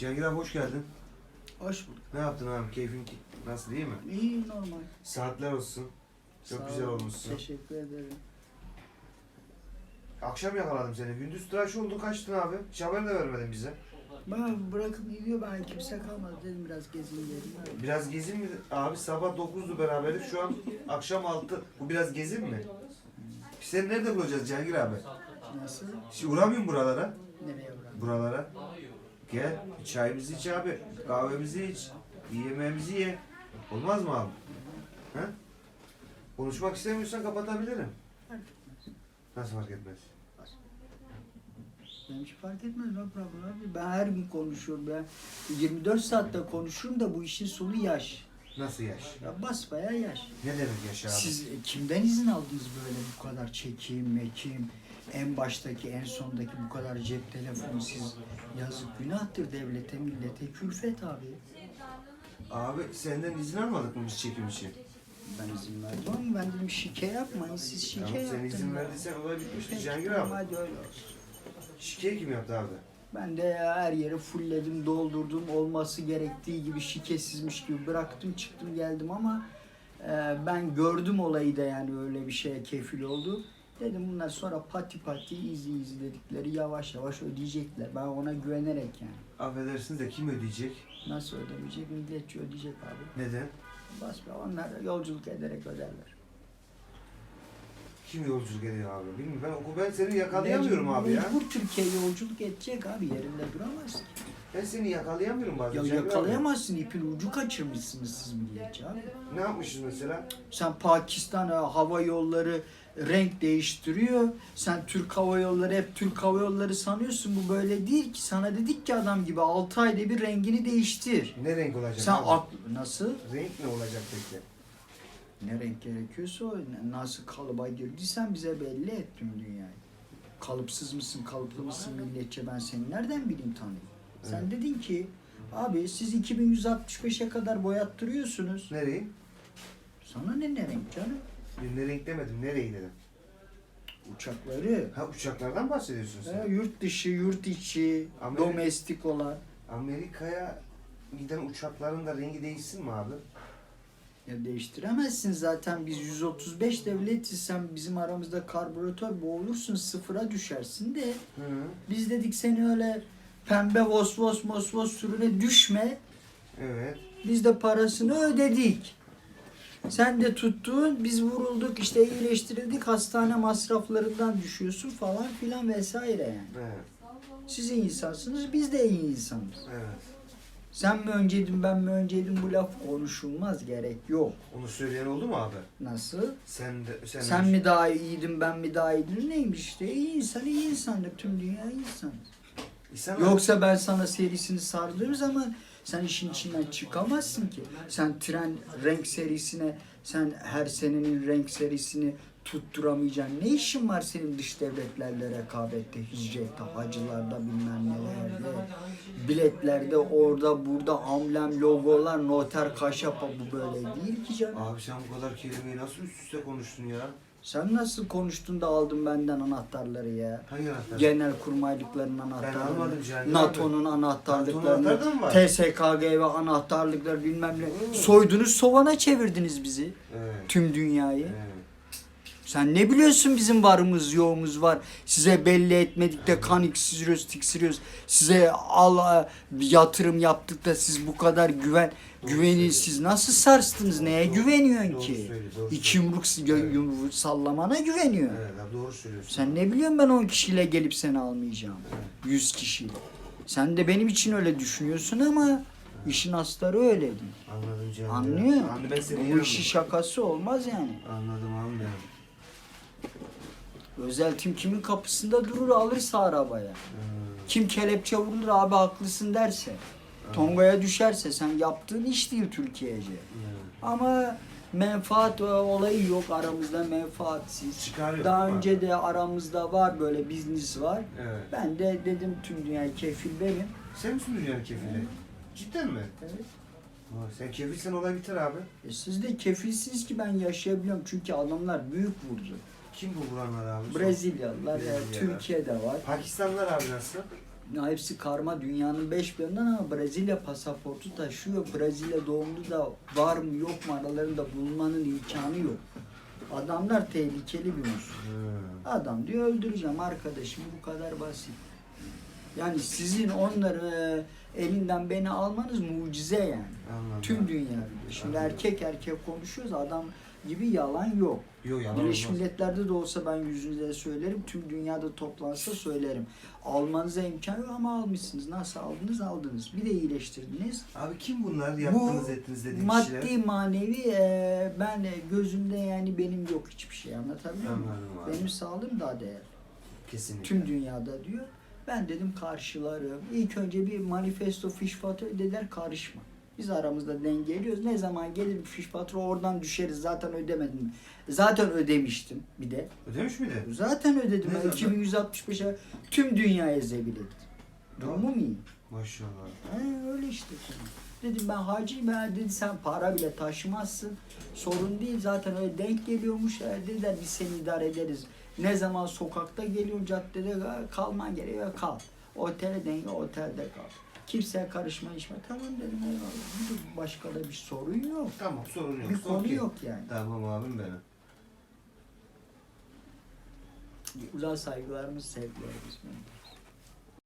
Cihangir abi hoş geldin. Hoş bulduk. Ne yaptın abi? Keyfin ki- nasıl değil mi? İyi normal. Saatler olsun. Çok Sağ güzel olun, olmuşsun. Teşekkür ederim. Akşam yakaladım seni. Gündüz tıraş oldu kaçtın abi. Hiç haber de vermedin bize. Bana bırakıp gidiyor ben kimse kalmadı dedim biraz gezeyim dedim. Biraz gezin mi? Abi sabah 9'du beraberiz. Şu an akşam 6. Bu biraz gezin mi? Seni nerede bulacağız Cihangir abi? Nasıl? Şimdi uğramıyorum buralara. Nereye bırak? Buralara. Gel. Çayımızı iç abi. Kahvemizi iç. Yemeğimizi ye. Olmaz mı abi? He? Konuşmak istemiyorsan kapatabilirim. Fark etmez. Nasıl fark etmez? Benim için fark etmez no problem abi. Ben her gün konuşuyorum. Ben 24 saatte konuşurum da bu işin sonu yaş. Nasıl yaş? Ya basbaya yaş. Ne demek yaş abi? Siz e, kimden izin aldınız böyle bu kadar çekim, mekim, en baştaki, en sondaki bu kadar cep telefonu siz yazık günahtır devlete, millete, külfet abi. Abi senden izin almadık mı biz çekim için? Ben izin verdim ama ben dedim şike yapmayın, siz şike Tamam, sen yaptın. izin verdiysen olay bitmişti Peki, Cihangir tamam, abi. Hadi öyle olsun. Şikeyi kim yaptı abi? Ben de her yeri fullledim, doldurdum. Olması gerektiği gibi şikesizmiş gibi bıraktım, çıktım geldim ama e, ben gördüm olayı da yani öyle bir şeye kefil oldu. Dedim bundan sonra pati pati, izi izi dedikleri yavaş yavaş ödeyecekler. Ben ona güvenerek yani. Affedersiniz de kim ödeyecek? Nasıl ödemeyecek? Milletçi ödeyecek abi. Neden? Bas be onlar yolculuk ederek öderler. Kim yolculuk ediyor abi? Bilmiyorum. Ben oku ben seni yakalayamıyorum Mecbur- abi ya. Mecbur Türkiye yolculuk edecek abi yerinde duramaz. ki. Ben seni yakalayamıyorum bazen. Ya Cihangir abi. yakalayamazsın ipin ucu kaçırmışsınız siz milliyetçi abi. Ne yapmışız mesela? Sen Pakistan e, hava yolları renk değiştiriyor. Sen Türk hava yolları hep Türk hava yolları sanıyorsun. Bu böyle değil ki. Sana dedik ki adam gibi 6 ayda bir rengini değiştir. Ne renk olacak Sen abi? aklı nasıl? Renk ne olacak peki? Ne renk gerekiyorsa o nasıl kalıba girdiysen bize belli et tüm dünyayı. Kalıpsız mısın, kalıplı mısın milliyetçe ben seni nereden bileyim tanıyayım? Sen Evet. dedin ki abi siz 2165'e kadar boyattırıyorsunuz. Nereyi? Sana ne ne renk canım? Ne renk demedim. Nereyi dedim. Uçakları. Ha uçaklardan bahsediyorsun sen. Ha, yurt dışı, yurt içi, Amerika- domestik olan. Amerika'ya giden uçakların da rengi değişsin mi abi? Ya değiştiremezsin zaten biz 135 devletiz sen bizim aramızda karbüratör boğulursun sıfıra düşersin de Hı. biz dedik seni öyle pembe vos vos mos vos sürüne düşme Evet. biz de parasını ödedik. Sen de tuttun biz vurulduk işte iyileştirildik hastane masraflarından düşüyorsun falan filan vesaire yani. Evet. Siz iyi insansınız biz de iyi insanız. Evet. Sen mi önceydin ben mi önceydim bu laf konuşulmaz gerek yok. Onu söyleyen oldu mu abi? Nasıl? Sen de sen, Sen mi daha iyiydin ben mi daha iyiydim neymiş işte iyi insan iyi insandır tüm dünya insan. İnsan Yoksa ben sana serisini sardığım zaman sen işin içinden çıkamazsın ki. Sen tren renk serisine sen her senenin renk serisini tutturamayacaksın. Ne işin var senin dış devletlerle rekabette, hicrette, hacılarda bilmem nelerde. Biletlerde orada burada amblem, logolar, noter, kaşapa bu böyle değil ki canım. Abi sen bu kadar kelimeyi nasıl üst üste konuştun ya? Sen nasıl konuştun da aldın benden anahtarları ya? Hangi anahtar? Genel kurmaylıkların anahtarlarını, almadım Cihangir NATO'nun anahtarlıklarını, anahtarı da mı var? TSKG ve anahtarlıklar bilmem ne. Soydunuz sovana çevirdiniz bizi. Evet. Tüm dünyayı. Evet. Sen ne biliyorsun bizim varımız yoğumuz var. Size belli etmedik de kan iksiriyoruz tiksiriyoruz. Size al yatırım yaptık da siz bu kadar güven güveni siz nasıl sarstınız? Neye Doğru- güveniyorsun doğru ki? söyle, doğru İki yumruk yumruk sallamana güveniyorsun. Evet doğru söylüyorsun. Sen ne biliyorsun ben 10 kişiyle gelip seni almayacağım. 100 kişiyle. Sen de benim için öyle düşünüyorsun ama işin astarı öyle değil. Anladım canım. Anlıyor? Anladım ben Bu işi şakası olmaz yani. Anladım anlıyorum. Özel tim kimin kapısında durur alırsa arabaya. Hmm. Kim kelepçe vurulur abi haklısın derse. Tonga'ya düşerse sen yaptığın iş değil Türkiye'ce. Ama menfaat e, olayı yok aramızda menfaatsiz. Çıkar yok, Daha önce de aramızda var böyle biznis var. Evet. Ben de dedim tüm dünya kefil benim. Sen misin dünyanın kefili? Cidden mi? Evet. Sen kefilsen olay biter abi. E siz de kefilsiniz ki ben yaşayabiliyorum çünkü adamlar büyük vurdu. Kim bu vuranlar abi? Brezilyalılar, e, Brezilyalılar. Türkiye'de var. Pakistanlılar abi nasıl? Hepsi karma dünyanın beş bir yanından ama Brezilya pasaportu taşıyor. Brezilya doğumlu da var mı yok mu aralarında bulmanın imkanı yok. Adamlar tehlikeli bir unsur. Adam diyor öldüreceğim arkadaşım bu kadar basit. Yani sizin onları e, elinden beni almanız mucize yani. Anladım. Tüm dünya biliyor. Şimdi Anladım. erkek erkek konuşuyoruz adam gibi yalan yok. Yok yalan Birleşmiş olmaz. Milletler'de de olsa ben yüzünüze söylerim. Tüm dünyada toplansa söylerim. Almanıza imkan yok ama almışsınız. Nasıl aldınız aldınız. Bir de iyileştirdiniz. Abi kim bunlar yaptınız Bu ettiniz dediğin Maddi kişiler? manevi e, ben gözümde yani benim yok hiçbir şey anlatabiliyor muyum? Anladım abi. Benim sağlığım daha değerli. Kesinlikle. Tüm dünyada diyor. Ben dedim karşılarım. İlk önce bir manifesto fiş dediler karışma. Biz aramızda dengeliyoruz. Ne zaman gelir fiş fatura oradan düşeriz. Zaten ödemedim. Zaten ödemiştim bir de. Ödemiş miydi? Zaten ödedim. Ne Ben zaman? 2165'e tüm dünyaya zebil ettim. Durumum iyi. Maşallah. He, öyle işte. Dedim ben hacıyım ben dedi sen para bile taşımazsın. Sorun değil zaten öyle denk geliyormuş. E, dediler biz seni idare ederiz. Ne zaman sokakta geliyorum caddede kalman gerekiyor kal. Otele denk otelde kal. Kimseye karışma içme. Tamam dedim eyvallah. Başka da bir sorun yok. Tamam sorun yok. Bir konu Okey. yok yani. Tamam abim benim. Uzay saygılarımız, sevgilerimiz.